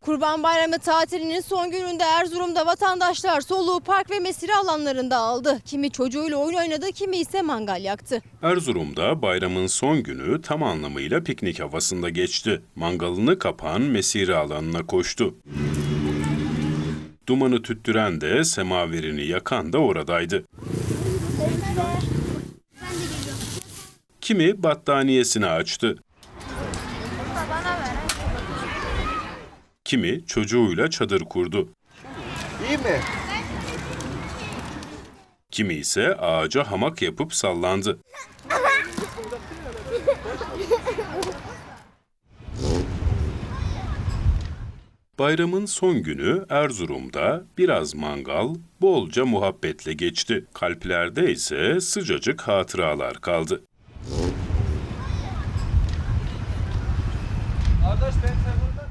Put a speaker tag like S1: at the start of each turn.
S1: Kurban Bayramı tatilinin son gününde Erzurum'da vatandaşlar soluğu park ve mesire alanlarında aldı. Kimi çocuğuyla oyun oynadı, kimi ise mangal yaktı.
S2: Erzurum'da bayramın son günü tam anlamıyla piknik havasında geçti. Mangalını kapan mesire alanına koştu. Dumanı tüttüren de semaverini yakan da oradaydı. Kimi battaniyesini açtı. Kimi çocuğuyla çadır kurdu.
S3: İyi mi?
S2: Kimi ise ağaca hamak yapıp sallandı. Bayramın son günü Erzurum'da biraz mangal, bolca muhabbetle geçti. Kalplerde ise sıcacık hatıralar kaldı.
S3: Kardeş ben sen burada.